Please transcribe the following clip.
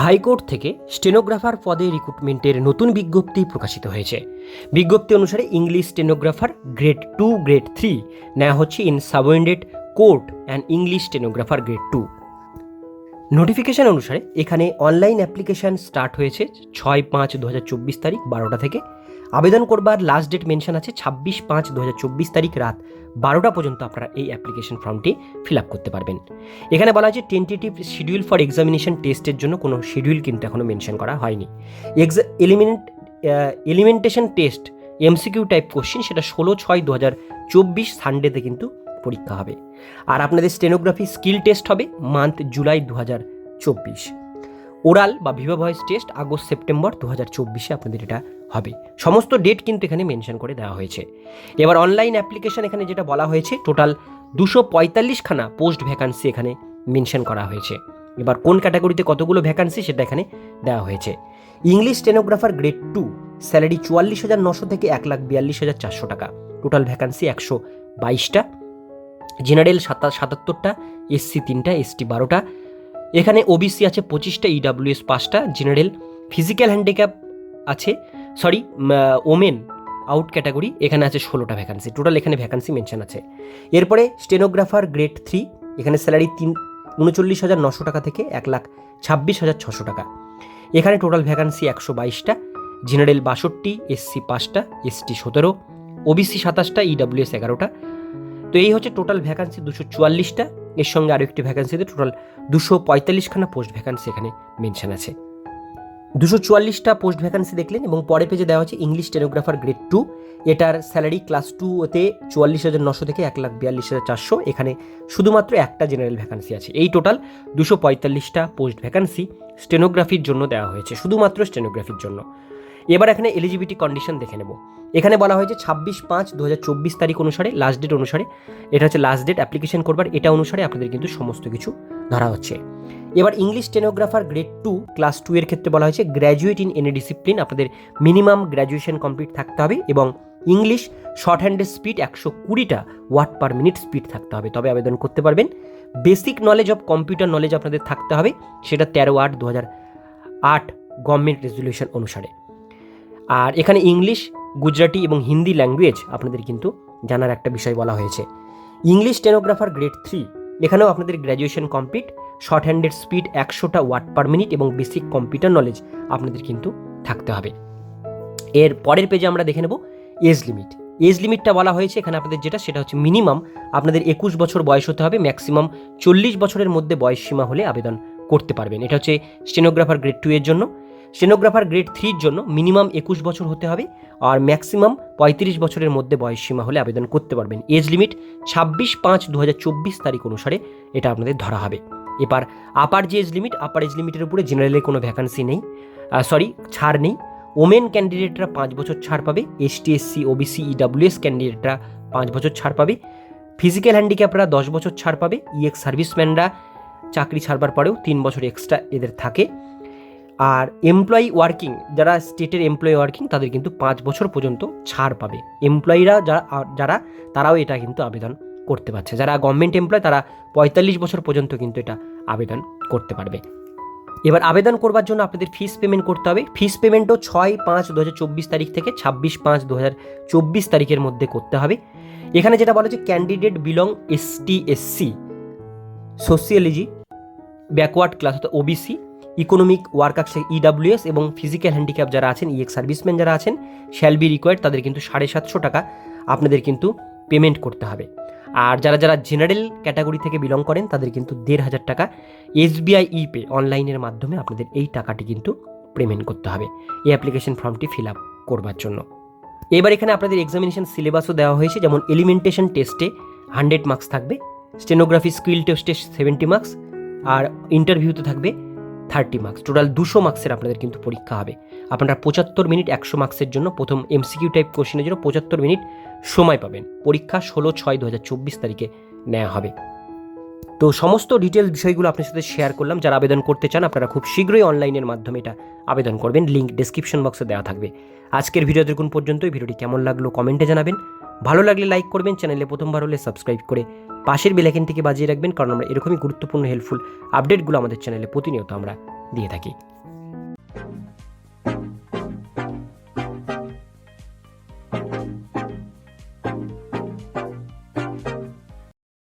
High court থেকে stenographer পদে রিক্রুটমেন্টের নতুন বিজ্ঞপ্তি প্রকাশিত হয়েছে। বিজ্ঞপ্তি অনুসারে English stenographer grade two, grade three নেওয়া হচ্ছে in subordinate court and English stenographer grade two. Notification অনুসারে এখানে অনলাইন অ্যাপ্লিকেশন স্টার্ট হয়েছে ছয় পাঁচ দু তারিখ বারোটা থেকে। আবেদন করবার লাস্ট ডেট মেনশন আছে ছাব্বিশ পাঁচ দু তারিখ রাত বারোটা পর্যন্ত আপনারা এই অ্যাপ্লিকেশন ফর্মটি ফিল আপ করতে পারবেন। এখানে বলা হয়েছে টেন্টেটিভ শিডিউল ফর এক্সামিনেশন টেস্টের জন্য কোনো শিডিউল কিন্তু এখনও মেনশন করা হয়নি। এক্সা eliminate elimination test MCQ type question সেটা ষোলো ছয় দু হাজার চব্বিশ সানডেতে কিন্তু পরীক্ষা হবে। আর আপনাদের স্টেনোগ্রাফি স্কিল টেস্ট হবে মান্থ জুলাই দু হাজার চব্বিশ। ওরাল বা viva voce test August September দু হাজার চব্বিশে আপনাদের এটা হবে। সমস্ত ডেট কিন্তু এখানে মেনশন করে দেওয়া হয়েছে। এবার অনলাইন অ্যাপ্লিকেশন এখানে যেটা বলা হয়েছে টোটাল দুশো পঁয়তাল্লিশখানা পোস্ট ভ্যাকান্সি এখানে মেনশন করা হয়েছে। এবার কোন ক্যাটাগরিতে কতগুলো ভ্যাকান্সি সেটা এখানে দেওয়া হয়েছে। English stenographer grade two salary চুয়াল্লিশ হাজার নশো থেকে এক লাখ বিয়াল্লিশ হাজার চারশো টাকা। টোটাল ভ্যাকান্সি একশো বাইশটা। জেনারেল সাতা সাতাত্তরটা এসসি তিনটা এসটি বারোটা। এখানে ওবিসি আছে পঁচিশটা ইডাব্লিউএস পাঁচটা, জেনারেল ফিজিক্যাল হ্যান্ডিক্যাপ আছে, সরি ওমেন আউট ক্যাটাগরি, এখানে আছে ষোলোটা ভ্যাকান্সি, টোটাল এখানে ভ্যাকান্সি মেনশন আছে। এরপরে স্টেনোগ্রাফার গ্রেড থ্রি, এখানে স্যালারি তিন, উনচল্লিশ হাজার নশো টাকা থেকে এক লাখ ছাব্বিশ হাজার ছশো টাকা। এখানে টোটাল ভ্যাকান্সি একশো বাইশটা, জেনারেল বাষট্টি এসসি পাঁচটা এসটি সতেরো ওবিসি সাতাশটা ইডাব্লিউএস এগারোটা তো এই হচ্ছে টোটাল ভ্যাকান্সি দুশো চুয়াল্লিশটা। এর সঙ্গে আরও একটি ভ্যাকান্সিতে টোটাল দুশো পঁয়তাল্লিশখানা পোস্ট ভ্যাকান্সি এখানে মেনশন আছে। দুশো চুয়াল্লিশটা পোস্ট ভ্যাকান্সি দেখলেন এবং পরে পেজে দেওয়া হচ্ছে ইংলিশ টেনোগ্রাফার গ্রেড টু এটার স্যালারি ক্লাস টুতে চুয়াল্লিশ হাজার নশো থেকে এক লাখ বিয়াল্লিশ হাজার চারশো। এখানে শুধুমাত্র একটা জেনারেল ভ্যাকান্সি আছে। এই টোটাল দুশো পঁয়তাল্লিশটা পোস্ট ভ্যাকান্সি স্টেনোগ্রাফির জন্য দেওয়া হয়েছে। শুধুমাত্র স্টেনোগ্রাফির জন্য। এবার এখানে এলিজিবিলিটি কন্ডিশন দেখে নেব। এখানে বলা হয়েছে ছাব্বিশ পাঁচ দু তারিখ অনুসারে লাস্ট ডেট অনুসারে, এটা হচ্ছে লাস্ট ডেট অ্যাপ্লিকেশন করবার, এটা অনুসারে আপনাদের কিন্তু সমস্ত কিছু ধরা হচ্ছে। এবার English stenographer grade two class two এর ক্ষেত্রে বলা হয়েছে গ্র্যাজুয়েট ইন এনি ডিসিপ্লিন আপনাদের মিনিমাম গ্র্যাজুয়েশন কমপ্লিট থাকতে হবে এবং ইংলিশ শর্ট হ্যান্ডের স্পিড একশো কুড়িটা ওয়াট পার মিনিট স্পিড থাকতে হবে, তবে আবেদন করতে পারবেন। Basic knowledge of computer knowledge আপনাদের থাকতে হবে, সেটা তেরো আট দু হাজার আট গভর্নমেন্ট রেজলিউশন অনুসারে। আর এখানে ইংলিশ গুজরাটি এবং হিন্দি ল্যাঙ্গুয়েজ আপনাদের কিন্তু জানার একটা বিষয় বলা হয়েছে। ইংলিশ টেনোগ্রাফার গ্রেড থ্রি এখানেও আপনাদের গ্র্যাজুয়েশন কমপ্লিট শর্ট হ্যান্ডের স্পিড একশোটা ওয়াট পার মিনিট এবং বেসিক কম্পিউটার নলেজ আপনাদের কিন্তু থাকতে হবে। এর পরের পেজে আমরা দেখে নেব এজ লিমিট এজ লিমিটটা বলা হয়েছে এখানে আপনাদের যেটা, সেটা হচ্ছে মিনিমাম আপনাদের একুশ বছর বয়স হতে হবে ম্যাক্সিমাম চল্লিশ বছরের মধ্যে বয়স সীমা হলে আবেদন করতে পারবেন। এটা হচ্ছে স্টেনোগ্রাফার গ্রেড টু এর জন্য। স্টেনোগ্রাফার গ্রেড থ্রির জন্য মিনিমাম একুশ বছর হতে হবে আর ম্যাক্সিমাম পঁয়ত্রিশ বছরের মধ্যে বয়স সীমা হলে আবেদন করতে পারবেন। এজ লিমিট ছাব্বিশ পাঁচ দু তারিখ অনুসারে এটা আপনাদের ধরা হবে। এবার আপার যে এজ লিমিট আপার এজ লিমিটের উপরে জেনারেলে কোনো ভ্যাকান্সি নেই। সরি ছাড় নেই। ওমেন ক্যান্ডিডেটরা পাঁচ বছর ছাড় পাবে। এসটি এসসি ওবিসি ইডাব্লিউএস ক্যান্ডিডেটরা পাঁচ বছর ছাড় পাবে। ফিজিক্যাল হ্যান্ডিক্যাপরা দশ বছর ছাড় পাবে। ইএক্স সার্ভিসম্যানরা চাকরি ছাড়বার পরেও তিন বছর এক্সট্রা এদের থাকে। আর এমপ্লয়ি ওয়ার্কিং যারা স্টেটের এমপ্লয়ি ওয়ার্কিং তাদের কিন্তু পাঁচ বছর পর্যন্ত ছাড় পাবে। এমপ্লয়িরা যারা যারা, তারাও এটা কিন্তু আবেদন করতে পারছে। যারা গভর্নমেন্ট এমপ্লয় তারা পঁয়তাল্লিশ বছর পর্যন্ত কিন্তু এটা আবেদন করতে পারবে। এবার আবেদন করবার জন্য আপনাদের ফিস পেমেন্ট করতে হবে। ফিস পেমেন্টও ছয় পাঁচ দু তারিখ থেকে ছাব্বিশ পাঁচ দু তারিখের মধ্যে করতে হবে। এখানে যেটা বলা হচ্ছে candidate belong ST SC sociology backward class অর্থাৎ ওবিসি ইকোনমিক ওয়ার্কার ইডাব্লিউএস এবং ফিজিক্যাল হ্যান্ডিক্যাপ যারা আছেন ইএক্স সার্ভিসম্যান যারা আছেন, শ্যাল বি রিকোয়ার্ড তাদের কিন্তু সাড়ে সাতশো টাকা আপনাদের কিন্তু পেমেন্ট করতে হবে। আর যারা যারা জেনারেল ক্যাটাগরি থেকে বিলং করেন, তাদের কিন্তু দেড় হাজার টাকা এসবিআই ই পে অনলাইনের মাধ্যমে আপনাদের এই টাকাটি কিন্তু পেমেন্ট করতে হবে, এই অ্যাপ্লিকেশন ফর্মটি ফিল আপ করবার জন্য। এবার এখানে আপনাদের এক্সামিনেশন সিলেবাসও দেওয়া হয়েছে, যেমন এলিমেন্টেশন টেস্টে হান্ড্রেড মার্কস থাকবে স্টেনোগ্রাফি স্কিল টেস্টে সেভেন্টি মার্কস আর ইন্টারভিউতে থাকবে থার্টি মার্কস টোটাল দুশো মার্কসের আপনাদের কিন্তু পরীক্ষা হবে। আপনারা পঁচাত্তর মিনিট একশো মার্কসের জন্য প্রথম এমসিকিউ টাইপ কোশ্চেনের জন্য পঁচাত্তর মিনিট সময় পাবেন। পরীক্ষা ষোলো ছয় দু হাজার চব্বিশ তারিখে নেওয়া হবে। তো সমস্ত ডিটেলস বিষয়গুলো আপনার সাথে শেয়ার করলাম। যারা আবেদন করতে চান, আপনারা খুব শীঘ্রই অনলাইনের মাধ্যমে এটা আবেদন করবেন। লিঙ্ক ডিসক্রিপশন বক্সে দেওয়া থাকবে। আজকের ভিডিও দেখুন পর্যন্ত ভিডিওটি কেমন লাগল কমেন্টে জানাবেন। ভালো লাগলে লাইক করবেন, চ্যানেলে প্রথমবার হলে সাবস্ক্রাইব করে পাশের বেলাইকেনটিকে বাজিয়ে রাখবেন, কারণ আমরা এরকমই গুরুত্বপূর্ণ হেল্পফুল আপডেটগুলো আমাদের চ্যানেলে প্রতিনিয়ত আমরা দিয়ে থাকি।